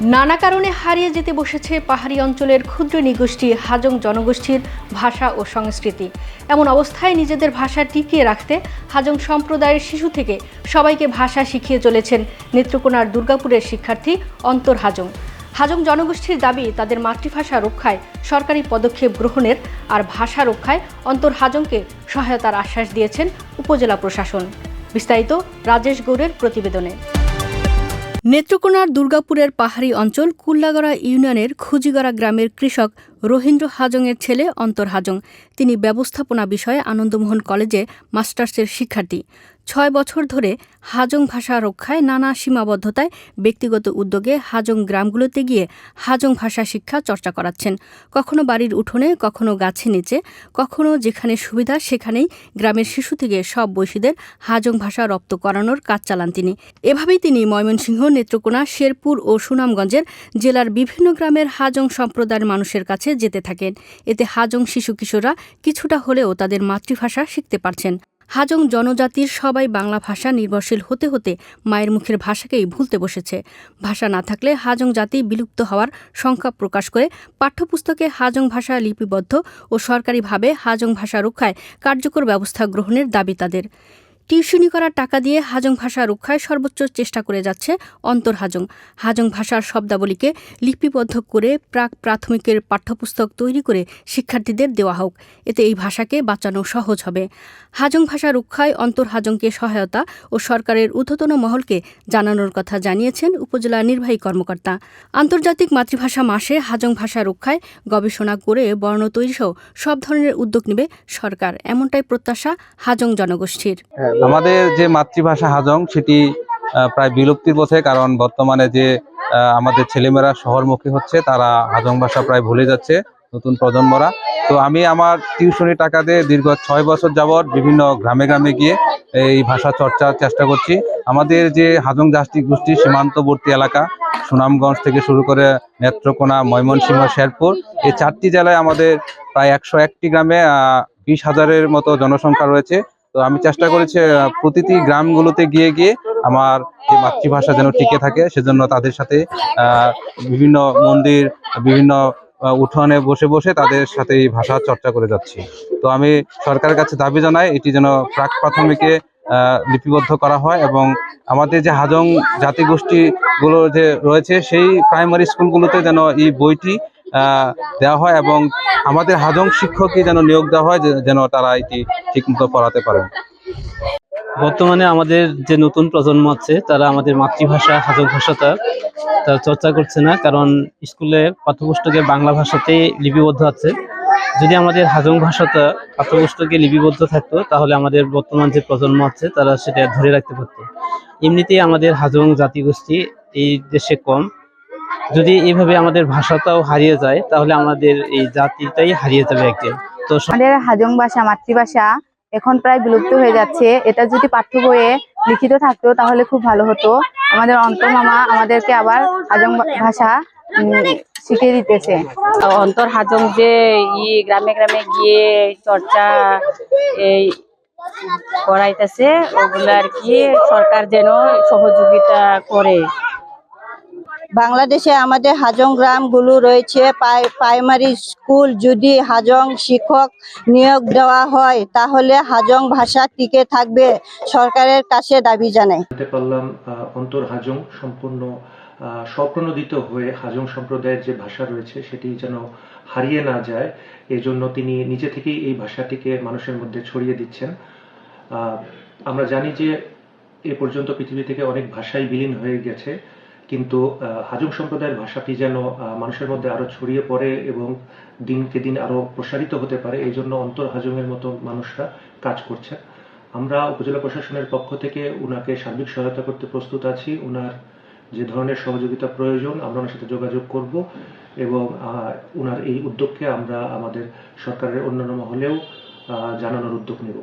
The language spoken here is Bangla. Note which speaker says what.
Speaker 1: নানা কারণে হারিয়ে যেতে বসেছে পাহাড়ি অঞ্চলের ক্ষুদ্র নিগোষ্ঠী হাজং জনগোষ্ঠীর ভাষা ও সংস্কৃতি। এমন অবস্থায় নিজেদের ভাষা টিকিয়ে রাখতে হাজং সম্প্রদায়ের শিশু থেকে সবাইকে ভাষা শিখিয়ে চলেছেন নেত্রকোনার দুর্গাপুরের শিক্ষার্থী অন্তর হাজং। হাজং জনগোষ্ঠীর দাবি, তাদের মাতৃভাষা রক্ষায় সরকারি পদক্ষেপ গ্রহণের আর ভাষা রক্ষায় অন্তর হাজংকে সহায়তার আশ্বাস দিয়েছেন উপজেলা প্রশাসন। বিস্তারিত রাজেশ গৌড়ের প্রতিবেদনে। নেত্রকোনার দুর্গাপুরের পাহাড়ি অঞ্চল কুল্লাগড়া ইউনিয়নের খুজিগড়া গ্রামের কৃষক রোহিন্দ্র হাজংয়ের ছেলে অন্তর হাজং। তিনি ব্যবস্থাপনা বিষয়ে আনন্দমোহন কলেজে মাস্টার্সের শিক্ষার্থী। ছয় বছর ধরে হাজং ভাষা রক্ষায় নানা সীমাবদ্ধতায় ব্যক্তিগত উদ্যোগে হাজং গ্রামগুলোতে গিয়ে হাজং ভাষা শিক্ষা চর্চা করাচ্ছেন। কখনো বাড়ির উঠোনে, কখনো গাছে নিচে, কখনো যেখানে সুবিধা সেখানেই গ্রামের শিশু থেকে সব বয়সীদের হাজং ভাষা রপ্ত করানোর কাজ চালান তিনি। এভাবেই তিনি ময়মনসিংহ, নেত্রকোনা, শেরপুর ও সুনামগঞ্জের জেলার বিভিন্ন গ্রামের হাজং সম্প্রদায়ের মানুষের কাছে যেতে থাকেন। এতে হাজং শিশু কিশোররা কিছুটা হলেও তাদের মাতৃভাষা শিখতে পারছেন। হাজং জনজাতির সবাই বাংলা ভাষা নির্ভরশীল হতে হতে মায়ের মুখের ভাষাকেই ভুলতে বসেছে। ভাষা না থাকলে হাজং জাতি বিলুপ্ত হওয়ার সংখ্যা প্রকাশ করে পাঠ্যপুস্তকে হাজং ভাষা লিপিবদ্ধ ও সরকারিভাবে হাজং ভাষা রক্ষায় কার্যকর ব্যবস্থা গ্রহণের দাবি তাদের। টিউশনি করার টাকা দিয়ে হাজং ভাষা রক্ষায় সর্বোচ্চ চেষ্টা করে যাচ্ছে অন্তর হাজং। ভাষার শব্দাবলীকে লিপিবদ্ধ করে প্রাক প্রাথমিকের পাঠ্যপুস্তক তৈরি করে শিক্ষার্থীদের দেওয়া হোক। এতে এই ভাষাকে বাঁচানো সহজ হবে। হাজং ভাষা রক্ষায় অন্তর হাজংকে সহায়তা ও সরকারের ঊর্ধ্বতন মহলকে জানানোর কথা জানিয়েছেন উপজেলা নির্বাহী কর্মকর্তা। আন্তর্জাতিক মাতৃভাষা মাসে হাজং ভাষা রক্ষায় গবেষণা করে বর্ণ তৈরিসহ সব ধরনের উদ্যোগ নেবে সরকার। এমনটাই প্রত্যাশা হাজং জনগোষ্ঠীর।
Speaker 2: আমাদের যে মাতৃভাষা হাজং, সেটি প্রায় বিলুপ্তির পথে, কারণ বর্তমানে যে আমাদের ছেলেমেয়েরা শহরমুখী হচ্ছে, তারা হাজং ভাষা প্রায় ভুলে যাচ্ছে, নতুন প্রজন্মরা। তো আমি আমার টিউশনি টাকা দিয়ে দীর্ঘ ছয় বছর যাবৎ বিভিন্ন গ্রামে গ্রামে গিয়ে এই ভাষা চর্চার চেষ্টা করছি। আমাদের যে হাজং জাতি গোষ্ঠী, সীমান্তবর্তী এলাকা, সুনামগঞ্জ থেকে শুরু করে নেত্রকোনা, ময়মনসিংহ, শেরপুর, এই চারটি জেলায় আমাদের প্রায় একশো একটি গ্রামে বিশ হাজারের মতো জনসংখ্যা রয়েছে। তো আমি চেষ্টা করেছি প্রতিটি গ্রামগুলোতে গিয়ে গিয়ে আমার যে মাতৃভাষা যেন টিকে থাকে, সেজন্য তাদের সাথে বিভিন্ন মন্দির, বিভিন্ন উঠোনে বসে বসে তাদের সাথে এই ভাষা চর্চা করে যাচ্ছি। তো আমি সরকারের কাছে দাবি জানাই, এটি যেন প্রাক প্রাথমিকে লিপিবদ্ধ করা হয় এবং আমাদের যে হাজং জাতিগোষ্ঠীগুলো যে রয়েছে, সেই প্রাইমারি স্কুলগুলোতে যেন এই বইটি দেওয়া হয় এবং আমাদের হাজং শিক্ষকই যেন নিয়োগ দেওয়া হয় যেন তারা এটি ঠিকমতো পড়াতে পারেন।
Speaker 3: বর্তমানে আমাদের যে নতুন প্রজন্ম আছে, তারা আমাদের মাতৃভাষা, হাজং ভাষাটা তারা চর্চা করছে না, কারণ স্কুলে পাঠ্যপুস্তকে বাংলা ভাষাতেই লিপিবদ্ধ আছে। যদি আমাদের হাজং ভাষাটা পাঠ্যপুস্তকে লিপিবদ্ধ থাকতো, তাহলে আমাদের বর্তমান যে প্রজন্ম আছে, তারা সেটা ধরে রাখতে পারতো। এমনিতেই আমাদের হাজং জাতিগোষ্ঠী এই দেশে কম। যদি এইভাবে আমাদের ভাষাটাও হারিয়ে যায় তাহলে আমাদের এই জাতিটাই হারিয়ে যাবে একদিন। তো
Speaker 4: আমাদের হাজং ভাষা মাতৃভাষা এখন প্রায় বিলুপ্ত হয়ে যাচ্ছে। এটা যদি পাঠ্য বইয়ে লিখিত থাকতো তাহলে খুব ভালো হতো। আমাদের অন্তমামা আমাদেরকে আবার হাজং ভাষা উম, শিখিয়ে দিতেছে।
Speaker 5: অন্তর হাজং যে ই গ্রামে গ্রামে গিয়ে চর্চা এই করাইতেছে ওগুলো আর কি সরকার যেন সহযোগিতা করে।
Speaker 6: বাংলাদেশে আমাদের হাজং গ্রামগুলো রয়েছে। প্রাইমারি স্কুল যদি হাজং শিক্ষক নিয়োগ দেওয়া হয়, তাহলে হাজং ভাষা টিকে থাকবে সরকারের কাছে দাবি জানাই
Speaker 7: পারলাম অন্তর হাজং সম্পূর্ণ স্বপ্রণোদিত হয়ে হাজং সম্প্রদায়ের যে ভাষা রয়েছে, সেটি যেন হারিয়ে না যায় এই জন্য তিনি নিজে থেকেই এই ভাষাটিকে মানুষের মধ্যে ছড়িয়ে দিচ্ছেন। আমরা জানি যে এ পর্যন্ত পৃথিবী থেকে অনেক ভাষাই বিলীন হয়ে গেছে। কিন্তু হাজং সম্প্রদায়ের ভাষাটি যেন মানুষের মধ্যে আরও ছড়িয়ে পড়ে এবং দিনকে দিন আরও প্রসারিত হতে পারে, এই জন্য অন্তর হাজংয়ের মতো মানুষরা কাজ করছেন আমরা উপজেলা প্রশাসনের পক্ষ থেকে উনাকে সার্বিক সহায়তা করতে প্রস্তুত আছি। উনার যে ধরনের সহযোগিতা প্রয়োজন, আমরা ওনার সাথে যোগাযোগ করব এবং উনার এই উদ্যোগকে আমরা আমাদের সরকারের অন্যান্য মহলেও জানানোর উদ্যোগ নেব।